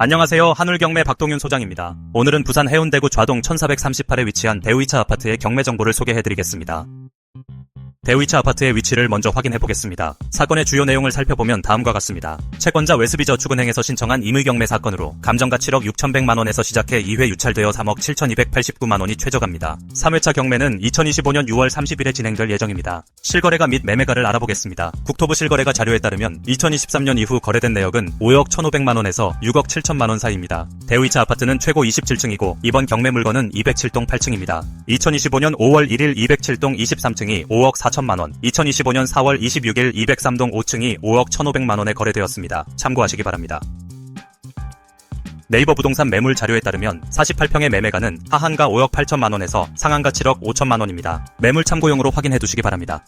안녕하세요. 한울경매 박동윤 소장입니다. 오늘은 부산 해운대구 좌동 1438에 위치한 대우이차 아파트의 경매 정보를 소개해드리겠습니다. 대우이차 아파트의 위치를 먼저 확인해 보겠습니다. 사건의 주요 내용을 살펴보면 다음과 같습니다. 채권자 웨스비저 축은행에서 신청한 임의경매 사건으로 감정가 7억 6,100만 원에서 시작해 2회 유찰되어 3억 7,289만 원이 최저갑니다. 3회차 경매는 2025년 6월 30일에 진행될 예정입니다. 실거래가 및 매매가를 알아보겠습니다. 국토부 실거래가 자료에 따르면 2023년 이후 거래된 내역은 5억 1,500만 원에서 6억 7천만 원 사이입니다. 대우이차 아파트는 최고 27층이고 이번 경매 물건은 207동 8층입니다. 2025년 5월 1일 207동 23층이 5억 4천 만 원, 2025년 4월 26일 203동 5층이 5억 1,500만 원에 거래되었습니다. 참고하시기 바랍니다. 네이버 부동산 매물 자료에 따르면 48평의 매매가는 하한가 5억 8천만 원에서 상한가 7억 5천만 원입니다. 매물 참고용으로 확인해 두시기 바랍니다.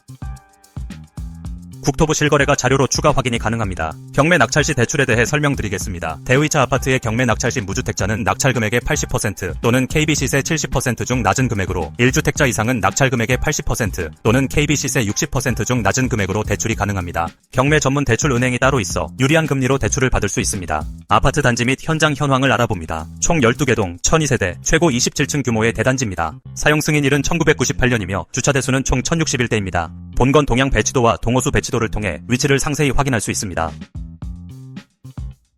국토부 실거래가 자료로 추가 확인이 가능합니다. 경매 낙찰 시 대출에 대해 설명드리겠습니다. 대우이차 아파트의 경매 낙찰 시 무주택자는 낙찰 금액의 80% 또는 KB 시세 70%중 낮은 금액으로 1주택자 이상은 낙찰 금액의 80% 또는 KB 시세 60%중 낮은 금액으로 대출이 가능합니다. 경매 전문 대출 은행이 따로 있어 유리한 금리로 대출을 받을 수 있습니다. 아파트 단지 및 현장 현황을 알아봅니다. 총 12개 동 1002세대 최고 27층 규모의 대단지입니다. 사용 승인일은 1998년이며 주차 대수는 총 1061대입니다. 본건 동양 배치도와 동호수 배치도를 통해 위치를 상세히 확인할 수 있습니다.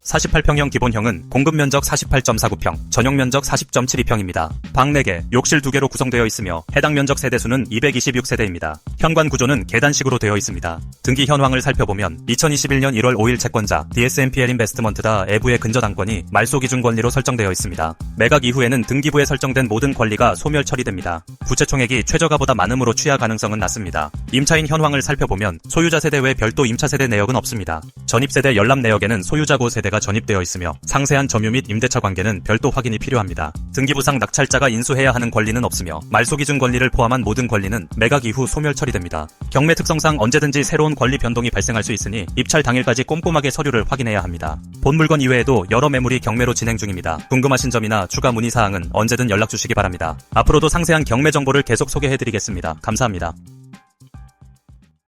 48평형 기본형은 공급 면적 48.49평, 전용 면적 40.72평입니다. 방 4개, 욕실 2개로 구성되어 있으며 해당 면적 세대수는 226세대입니다. 현관 구조는 계단식으로 되어 있습니다. 등기 현황을 살펴보면 2021년 1월 5일 채권자 DSMPL 인베스트먼트다 애부의 근저 당권이 말소 기준 권리로 설정되어 있습니다. 매각 이후에는 등기부에 설정된 모든 권리가 소멸 처리됩니다. 부채 총액이 최저가보다 많음으로 취하 가능성은 낮습니다. 임차인 현황을 살펴보면 소유자 세대 외 별도 임차 세대 내역은 없습니다. 전입 세대 열람 내역에는 소유자고 세대 가 전입되어 있으며 상세한 점유 및 임대차 관계는 별도 확인이 필요합니다. 등기부상 낙찰자가 인수해야 하는 권리는 없으며 말소 기준 권리를 포함한 모든 권리는 매각 이후 소멸 처리됩니다. 경매 특성상 언제든지 새로운 권리 변동이 발생할 수 있으니 입찰 당일까지 꼼꼼하게 서류를 확인해야 합니다. 본 물건 이외에도 여러 매물이 경매로 진행 중입니다. 궁금하신 점이나 추가 문의 사항은 언제든 연락 주시기 바랍니다. 앞으로도 상세한 경매 정보를 계속 소개해드리겠습니다. 감사합니다.